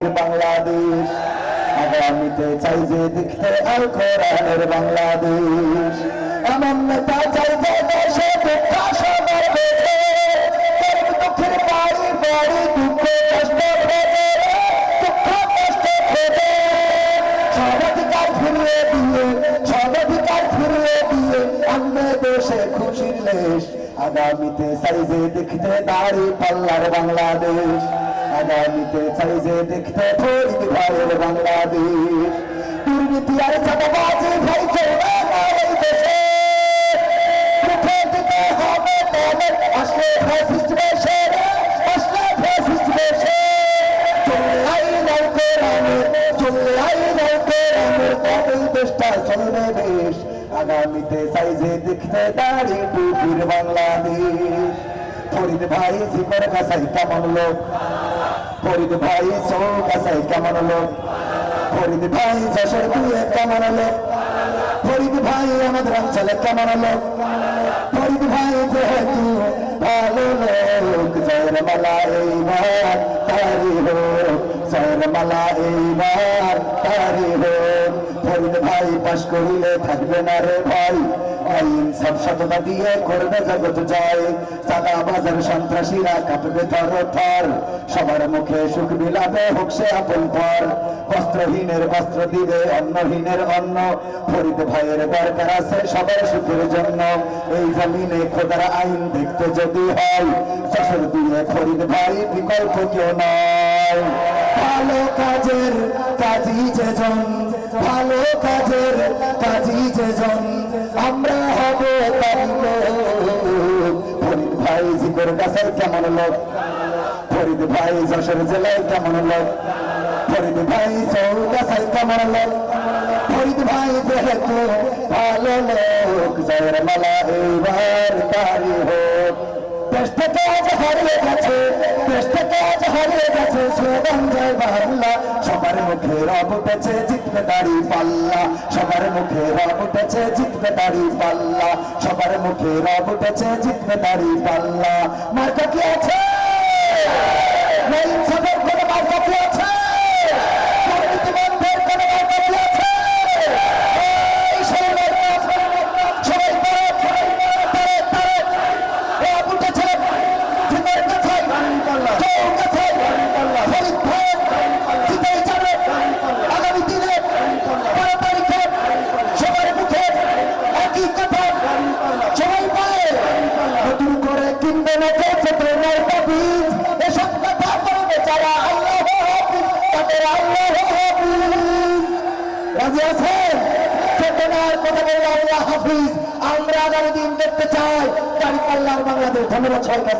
বাংলাদেশ। আগামীতে চাই যে দেখতে আল কোরআনের বাংলাদেশ। এমন নেতা চাই যে দেশে দুঃখ সবার বেঁচে দুঃখের বাড়ি বাড়ি, দুঃখ কষ্ট ভেবে দুঃখ কষ্ট ভেবে সর্বাধিকার ফিরিয়ে দিয়ে সর্বাধিকার ফিরিয়ে দিয়ে অন্য দেশে খুশির লেশ। আগামীতে চাই যে দেখতে দাড়ি পাল্লার বাংলাদেশ। আগামীতে চাই যে দেখতে ফরিদ ভাইয়ের বাংলাদেশ। দুর্নীতি আর চাঁদাবাজি ভাই দেশে। আগামীতে চাই যে দেখতে দাঁড়িয়ে টুপির বাংলাদেশ। ফরিদ ভাই, জিকর কাছাই কেমন লোক? ফরিদ ভাই সৌ কাছাই কেমন লোক ফরিদ ভাই, যশোর দুয়ে কেমন লোক ফরিদ ভাই, আমাদের অঞ্চলে কেমন লোক ফরিদ ভাই, যেহেতু ভালো লোক জয়ের মালা এইবার তারি হোক জয়ের মালা এইবার তারি হোক। ফরিদ ভাই, পাশ করিলে থাকবে না রে ভাই। দিয়ে করবে জগৎ সাদা বাজার সন্ত্রাসীরা থর। সবার মুখে সুখ হোক সে আপন বস্ত্রহীনের বস্ত্র দিবে, অন্নহীনের অন্ন। ফরিদ ভাইয়ের দরকার আছে সবার সুখের জন্য। এই জমিনে খোদার আইন দেখতে যদি হয় শ্বশুর দিয়ে ফরিদ ভাই বিকল্প কেউ নয়। ভালো কাজের কাজী যেজন ভালো কাজের কাজী যেজন ভাই জিকর গাছের কেমন লোক? ফরিদ ভাই যশোর জেলায় কেমন লোক? ফরিদ ভাই চৌগাছাই কেমন লোক? ফরিদ ভাই যেহেতু ভালো লোক, জয়ের মালা এইবার তারি হোক। দেশ থেকে আজ হারিয়ে গেছে, দেশ থেকে আজ হারিয়ে গেছে সবার মুখে রব উঠেছে জিতবে দাড়ি পাল্লা। সবার মুখে রব উঠেছে জিতবে দাড়ি পাল্লা। সবার মুখে রব উঠেছে জিতবে দাড়ি পাল্লা। মার্কা কি আছে? সবার কোনো মার্কা কি চেতনার কথা বলে আল্লাহ হাফিজ। আমরা আগামী দিন দেখতে চাই। দাঁড়িয়ে পাল্লার বাংলাদেশ। ধন্যবাদ সরকার